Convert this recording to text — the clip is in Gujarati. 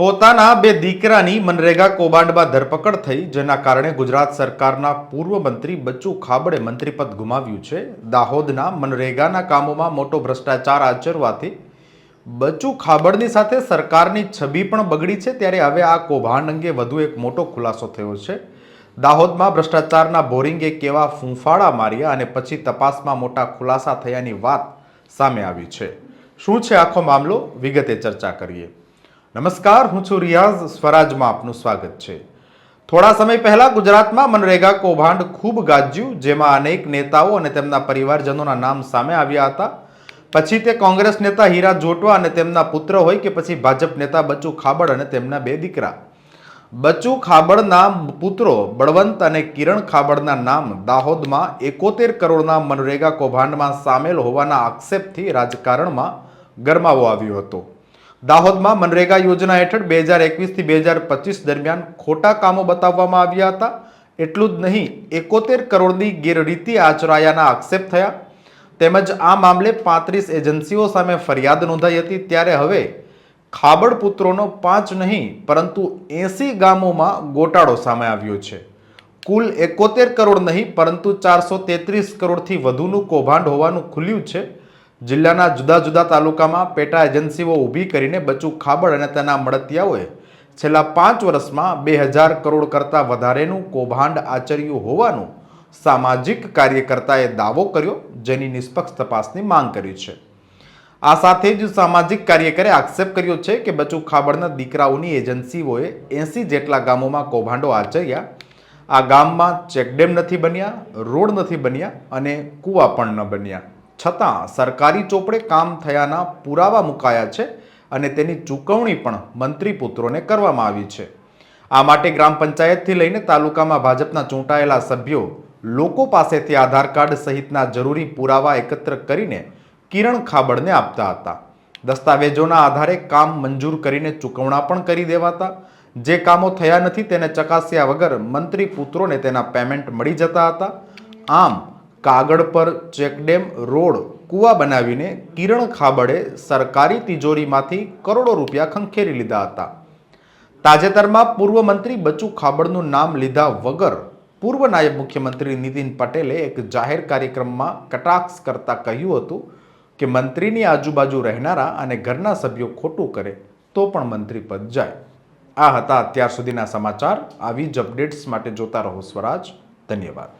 પોતાના બે દીકરાની મનરેગા કૌભાંડમાં ધરપકડ થઈ, જેના કારણે ગુજરાત સરકારના પૂર્વ મંત્રી બચ્ચુ ખાબડે મંત્રીપદ ગુમાવ્યું છે. દાહોદના મનરેગાના કામોમાં મોટો ભ્રષ્ટાચાર આચરવાથી બચ્ચુ ખાબડની સાથે સરકારની છબી પણ બગડી છે, ત્યારે હવે આ કૌભાંડ અંગે વધુ એક મોટો ખુલાસો થયો છે. દાહોદમાં ભ્રષ્ટાચારના બોરિંગે કેવા ફૂંફાળા માર્યા અને પછી તપાસમાં મોટા ખુલાસા થયાની વાત સામે આવી છે. શું છે આખો મામલો? વિગતે ચર્ચા કરીએ. નમસ્કાર, હું છું રિયાઝ સ્વરાજમાં આપનું સ્વાગત છે. થોડા સમય પહેલા ગુજરાતમાં મનરેગા કૌભાંડ ખૂબ ગાજ્યું, જેમાં અનેક નેતાઓ અને તેમના પરિવારજનોના નામ સામે આવ્યા હતા. પછી તે કોંગ્રેસ નેતા હીરા જોટવા અને તેમના પુત્ર હોય કે પછી ભાજપ નેતા બચ્ચુ ખાબડ અને તેમના બે દીકરા. બચ્ચુ ખાબડના પુત્રો બળવંત અને કિરણ ખાબડના નામ દાહોદમાં એકોતેર કરોડના મનરેગા કૌભાંડમાં સામેલ હોવાના આક્ષેપથી રાજકારણમાં ગરમાવો આવ્યો હતો. દાહોદમાં મનરેગા યોજના હેઠળ બે હજાર એકવીસથી બે હજાર પચીસ દરમિયાન ખોટા કામો બતાવવામાં આવ્યા હતા. એટલું જ નહીં, એકોતેર કરોડની ગેરરીતિ આચરાયાના આક્ષેપ થયા. તેમજ આ મામલે પાંત્રીસ એજન્સીઓ સામે ફરિયાદ નોંધાઈ હતી. ત્યારે હવે ખાબડ પુત્રોનો પાંચ નહીં, પરંતુ એસી ગામોમાં ગોટાળો સામે આવ્યો છે. કુલ એકોતેર કરોડ નહીં, પરંતુ ચારસો તેત્રીસ કરોડથી વધુનું કૌભાંડ હોવાનું ખુલ્યું છે. જિલ્લાના જુદા જુદા તાલુકામાં પેટા એજન્સીઓ ઊભી કરીને બચુ ખાબડ અને તેના મળતિયાઓએ છેલ્લા પાંચ વર્ષમાં બે હજાર કરોડ કરતાં વધારેનું કૌભાંડ આચર્યું હોવાનું સામાજિક કાર્યકર્તાએ દાવો કર્યો, જેની નિષ્પક્ષ તપાસની માંગ કરી છે. આ સાથે જ સામાજિક કાર્યકરે આક્ષેપ કર્યો છે કે બચુ ખાબડના દીકરાઓની એજન્સીઓએ એસી જેટલા ગામોમાં કૌભાંડો આચર્યા. આ ગામમાં ચેકડેમ નથી બન્યા, રોડ નથી બન્યા અને કૂવા પણ ન બન્યા. છતાં સરકારી ચોપડે કામ થયાના પુરાવા મુકાયા છે અને તેની ચૂકવણી પણ મંત્રી પુત્રોને કરવામાં આવી છે. આ માટે ગ્રામ પંચાયતથી લઈને તાલુકામાં ભાજપના ચૂંટાયેલા સભ્યો લોકો પાસેથી આધાર કાર્ડ સહિતના જરૂરી પુરાવા એકત્ર કરીને કિરણ ખાબડને આપતા હતા. દસ્તાવેજોના આધારે કામ મંજૂર કરીને ચૂકવણા પણ કરી દેવાતા. જે કામો થયા નથી તેને ચકાસ્યા વગર મંત્રી પુત્રોને તેના પેમેન્ટ મળી જતા હતા. આમ કાગળ પર ચેકડેમ રોડ કૂવા બનાવીને કિરણ ખાબડે સરકારી તિજોરીમાંથી કરોડો રૂપિયા ખંખેરી લીધા હતા. તાજેતરમાં પૂર્વ મંત્રી બચુ ખાબડનું નામ લીધા વગર પૂર્વ નાયબ મુખ્યમંત્રી નીતિન પટેલે એક જાહેર કાર્યક્રમમાં કટાક્ષ કરતા કહ્યું હતું કે મંત્રીની આજુબાજુ રહેનારા અને ઘરના સભ્યો ખોટું કરે તો પણ મંત્રી પદ જાય. આ હતા અત્યાર સુધીના સમાચાર. આવી જ અપડેટ્સ માટે જોતા રહો સ્વરાજ. ધન્યવાદ.